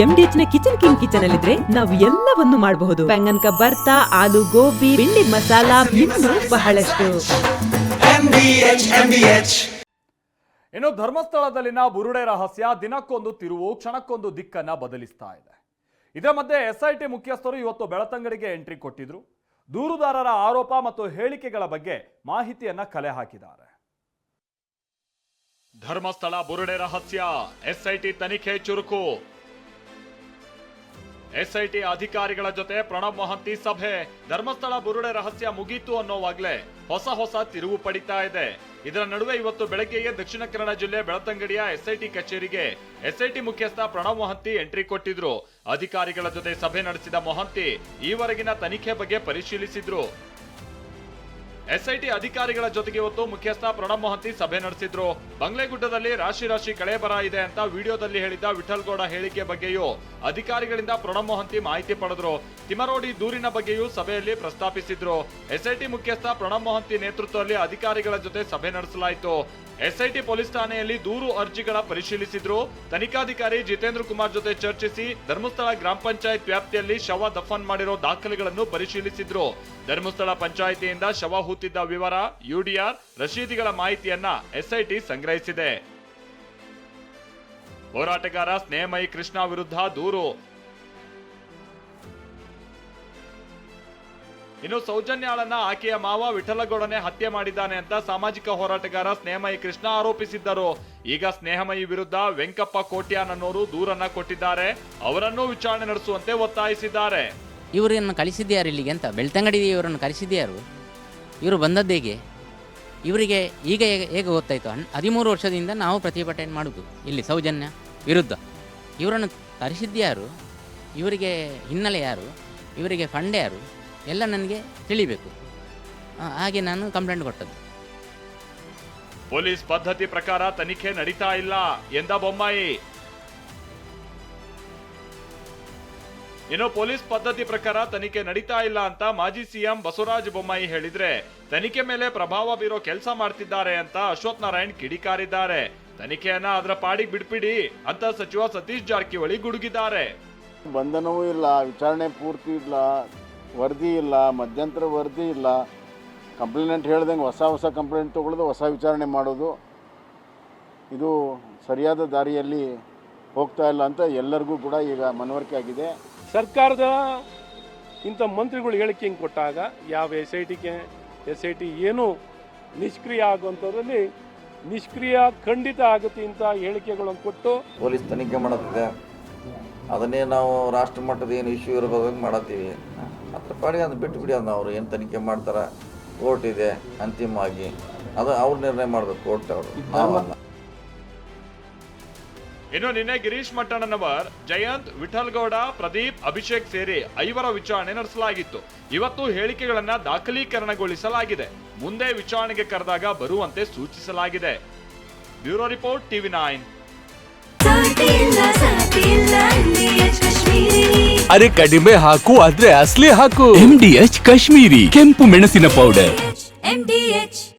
ಎಂಡಿಎಚ್ನ kitchen king kitchen ಅಲ್ಲಿದ್ರೆ ನಾವು ಎಲ್ಲವನ್ನು ಮಾಡಬಹುದು. ಬೆಂಗನ್ ಬರ್ತಾ ಆಲೂ ಗೋಬಿ ಬಿಂಡಿ ಮಸಾಲ ಇನ್ನು ಬಹಳಷ್ಟು. ಇನ್ನು ಧರ್ಮಸ್ಥಳದಲ್ಲಿನ ಬುರುಡೆ ರಹಸ್ಯ ದಿನಕ್ಕೊಂದು ತಿರುವು ಕ್ಷಣಕ್ಕೊಂದು ದಿಕ್ಕನ್ನ ಬದಲಿಸ್ತಾ ಇದೆ. ಇದರ ಮಧ್ಯೆ ಎಸ್ಐಟಿ ಮುಖ್ಯಸ್ಥರು ಇವತ್ತು ಬೆಳತಂಗಡಿಗೆ ಎಂಟ್ರಿ ಕೊಟ್ಟಿದ್ರು. ದೂರುದಾರರ ಆರೋಪ ಮತ್ತು ಹೇಳಿಕೆಗಳ ಬಗ್ಗೆ ಮಾಹಿತಿಯನ್ನ ಕಲೆ ಹಾಕಿದ್ದಾರೆ. ಧರ್ಮಸ್ಥಳ ಬುರುಡೆ ರಹಸ್ಯ ಎಸ್ಐಟಿ ತನಿಖೆ ಚುರುಕು. ಎಸ್ಐಟಿ ಅಧಿಕಾರಿಗಳ ಜೊತೆ ಪ್ರಣಬ್ ಮಹಂತಿ ಸಭೆ. ಧರ್ಮಸ್ಥಳ ಬುರುಡೆ ರಹಸ್ಯ ಮುಗೀತು ಅನ್ನೋವಾಗ್ಲೇ ಹೊಸ ಹೊಸ ತಿರುವು ಪಡಿತಾ ಇದೆ. ಇದರ ನಡುವೆ ಇವತ್ತು ಬೆಳಗ್ಗೆಯೇ ದಕ್ಷಿಣ ಕನ್ನಡ ಜಿಲ್ಲೆ ಬೆಳತಂಗಡಿಯ ಎಸ್ಐಟಿ ಕಚೇರಿಗೆ ಎಸ್ಐಟಿ ಮುಖ್ಯಸ್ಥ ಪ್ರಣಬ್ ಮಹಂತಿ ಎಂಟ್ರಿ ಕೊಟ್ಟಿದ್ರು. ಅಧಿಕಾರಿಗಳ ಜೊತೆ ಸಭೆ ನಡೆಸಿದ ಮೊಹಂತಿ ಈವರೆಗಿನ ತನಿಖೆ ಬಗ್ಗೆ ಪರಿಶೀಲಿಸಿದ್ರು. ಎಸ್ಐಟಿ ಅಧಿಕಾರಿಗಳ ಜೊತೆಗೆ ಇವತ್ತು ಮುಖ್ಯಸ್ಥ ಪ್ರಣಬ್ ಮೊಹಂತಿ ಸಭೆ ನಡೆಸಿದ್ರು. ಬಂಗ್ಲೆಗುಡ್ಡದಲ್ಲಿ ರಾಶಿ ರಾಶಿ ಕಳೆ ಬರ ಇದೆ ಅಂತ ವಿಡಿಯೋದಲ್ಲಿ ಹೇಳಿದ್ದ ವಿಠಲ್ ಗೌಡ ಹೇಳಿಕೆ ಬಗ್ಗೆಯೂ ಅಧಿಕಾರಿಗಳಿಂದ ಪ್ರಣಬ್ ಮೊಹಂತಿ ಮಾಹಿತಿ ಪಡೆದ್ರು. ತಿಮರೋಡಿ ದೂರಿನ ಬಗ್ಗೆಯೂ ಸಭೆಯಲ್ಲಿ ಪ್ರಸ್ತಾಪಿಸಿದ್ರು. ಎಸ್ಐಟಿ ಮುಖ್ಯಸ್ಥ ಪ್ರಣಬ್ ಮೊಹಂತಿ ನೇತೃತ್ವದಲ್ಲಿ ಅಧಿಕಾರಿಗಳ ಜೊತೆ ಸಭೆ ನಡೆಸಲಾಯಿತು. ಎಸ್ಐಟಿ ಪೊಲೀಸ್ ಠಾಣೆಯಲ್ಲಿ ದೂರು ಅರ್ಜಿಗಳ ಪರಿಶೀಲಿಸಿದ್ರು. ತನಿಖಾಧಿಕಾರಿ ಜಿತೇಂದ್ರ ಕುಮಾರ್ ಜೊತೆ ಚರ್ಚಿಸಿ ಧರ್ಮಸ್ಥಳ ಗ್ರಾಮ ಪಂಚಾಯತ್ ವ್ಯಾಪ್ತಿಯಲ್ಲಿ ಶವ ದಫನ್ ಮಾಡಿರೋ ದಾಖಲೆಗಳನ್ನು ಪರಿಶೀಲಿಸಿದ್ರು. ಧರ್ಮಸ್ಥಳ ಪಂಚಾಯಿತಿಯಿಂದ ಶವ ಹೂತಿದ್ದ ವಿವರ ಯುಡಿಆರ್ ರಶೀದಿಗಳ ಮಾಹಿತಿಯನ್ನ ಎಸ್ಐಟಿ ಸಂಗ್ರಹಿಸಿದೆ. ಹೋರಾಟಗಾರ ಸ್ನೇಹಮಯಿ ಕೃಷ್ಣ ವಿರುದ್ಧ ದೂರು. ಇನ್ನು ಸೌಜನ್ಯಾಳನ್ನ ಆಕೆಯ ಮಾವ ವಿಠಲಗೌಡನೆ ಹತ್ಯೆ ಮಾಡಿದ್ದಾನೆ ಅಂತ ಸಾಮಾಜಿಕ ಹೋರಾಟಗಾರ ಸ್ನೇಹಮಯಿ ಕೃಷ್ಣ ಆರೋಪಿಸಿದ್ದರು. ಈಗ ಸ್ನೇಹಮಯಿ ವಿರುದ್ಧ ವೆಂಕಪ್ಪ ಕೋಟ್ಯಾನ್ ಅನ್ನೋರು ದೂರನ್ನ ಕೊಟ್ಟಿದ್ದಾರೆ. ಅವರನ್ನೂ ವಿಚಾರಣೆ ನಡೆಸುವಂತೆ ಒತ್ತಾಯಿಸಿದ್ದಾರೆ. ಇವರನ್ನು ಕಳಿಸಿದ್ಯಾರು ಇಲ್ಲಿಗೆ ಅಂತ ಬೆಳ್ತಂಗಡಿ ಇವರನ್ನು ಕಳಿಸಿದ್ದು ಯಾರು ಇವರು ಬಂದದ್ದು ಹೇಗೆ? ಇವರಿಗೆ ಈಗ ಹೇಗೆ ಹೇಗೆ ಗೊತ್ತಾಯಿತು? ಹನ್, ಹದಿಮೂರು ವರ್ಷದಿಂದ ನಾವು ಪ್ರತಿಭಟನೆ ಮಾಡೋದು, ಇಲ್ಲಿ ಸೌಜನ್ಯ ವಿರುದ್ಧ. ಇವರನ್ನು ತರಿಸಿದ್ದು ಯಾರು? ಇವರಿಗೆ ಹಿನ್ನೆಲೆ ಯಾರು? ಇವರಿಗೆ ಫಂಡ್ ಯಾರು? ಎಲ್ಲ ನನಗೆ ತಿಳಿಬೇಕು. ಹಾಗೆ ನಾನು ಕಂಪ್ಲೇಂಟ್ ಕೊಟ್ಟದ್ದು. ಪೊಲೀಸ್ ಪದ್ಧತಿ ಪ್ರಕಾರ ತನಿಖೆ ನಡೀತಾ ಇಲ್ಲ ಎಂದ ಬೊಮ್ಮಾಯಿ. ಇನ್ನು ಪೊಲೀಸ್ ಪದ್ಧತಿ ಪ್ರಕಾರ ತನಿಖೆ ನಡೀತಾ ಇಲ್ಲ ಅಂತ ಮಾಜಿ ಸಿಎಂ ಬಸವರಾಜ ಬೊಮ್ಮಾಯಿ ಹೇಳಿದ್ರೆ ತನಿಖೆ ಮೇಲೆ ಪ್ರಭಾವ ಬೀರೋ ಕೆಲಸ ಮಾಡ್ತಿದ್ದಾರೆ ಅಂತ ಅಶ್ವಥ್ ನಾರಾಯಣ್ ಕಿಡಿಕಾರಿದ್ದಾರೆ. ತನಿಖೆಯನ್ನ ಅದರ ಪಾಡಿಗೆ ಬಿಡ್ಬಿಡಿ ಅಂತ ಸಚಿವ ಸತೀಶ್ ಜಾರಕಿಹೊಳಿ ಗುಡುಗಿದ್ದಾರೆ. ಬಂಧನವೂ ಇಲ್ಲ, ವಿಚಾರಣೆ ಪೂರ್ತಿ ಇಲ್ಲ, ವರದಿ ಇಲ್ಲ, ಮಧ್ಯಂತರ ವರದಿ ಇಲ್ಲ. ಕಂಪ್ಲೇಂಟ್ ಹೇಳ್ದಂಗೆ ಹೊಸ ಹೊಸ ಕಂಪ್ಲೇಂಟ್ ತೊಗೊಳ್ಳೋದು ಹೊಸ ವಿಚಾರಣೆ ಮಾಡೋದು. ಇದು ಸರಿಯಾದ ದಾರಿಯಲ್ಲಿ ಹೋಗ್ತಾ ಇಲ್ಲ ಅಂತ ಎಲ್ಲರಿಗೂ ಕೂಡ ಈಗ ಮನವರಿಕೆ ಆಗಿದೆ. ಸರ್ಕಾರದ ಇಂಥ ಮಂತ್ರಿಗಳು ಹೇಳಿಕೆ ಹಿಂಗೆ ಕೊಟ್ಟಾಗ ಯಾವ ಎಸ್ ಐ ಟಿಗೆ ಎಸ್ ಐ ಟಿ ಏನು ನಿಷ್ಕ್ರಿಯ ಆಗುವಂಥದ್ರಲ್ಲಿ ನಿಷ್ಕ್ರಿಯ ಖಂಡಿತ ಆಗುತ್ತೆ ಇಂಥ ಹೇಳಿಕೆಗಳನ್ನು ಕೊಟ್ಟು ಪೊಲೀಸ್ ತನಿಖೆ ಮಾಡುತ್ತಿದೆ. ಅದನ್ನೇ ನಾವು ರಾಷ್ಟ್ರ ಮಟ್ಟದ ಏನು ಇಶ್ಯೂ ಇರಬೇಕು ಮಾಡತ್ತೀವಿ. ಅದ್ರ ಪಾಡಿಗೆ ಅದು ಬಿಟ್ಟು ಬಿಡಿ ಅದನ್ನ ಅವ್ರು ಏನು ತನಿಖೆ ಮಾಡ್ತಾರೆ. ಕೋರ್ಟ್ ಇದೆ ಅಂತಿಮವಾಗಿ. ಅದು ಅವ್ರು ನಿರ್ಣಯ ಮಾಡಬೇಕು ಕೋರ್ಟ್ ಅವರು. ನಾವಲ್ಲ ಇನ್ನು ನಿನ್ನೆ ಗಿರೀಶ್ ಮಟ್ಟಣ್ಣನವರ್ ಜಯಂತ್ ವಿಠಲ್ಗೌಡ ಪ್ರದೀಪ್ ಅಭಿಷೇಕ್ ಸೇರಿ ಐವರ ವಿಚಾರಣೆ ನಡೆಸಲಾಗಿತ್ತು. ಇವತ್ತು ಹೇಳಿಕೆಗಳನ್ನ ದಾಖಲೀಕರಣಗೊಳಿಸಲಾಗಿದೆ. ಮುಂದೆ ವಿಚಾರಣೆಗೆ ಕರೆದಾಗ ಬರುವಂತೆ ಸೂಚಿಸಲಾಗಿದೆ. Bureau report TV nine. ಅರೆ ಕಡಿಮೆ ಹಾಕು ಆದ್ರೆ ಅಸಲಿ ಹಾಕು. ಎಂ ಡಿ ಎಚ್ ಕಾಶ್ಮೀರಿ ಕೆಂಪು ಮೆಣಸಿನ ಪೌಡರ್ MDH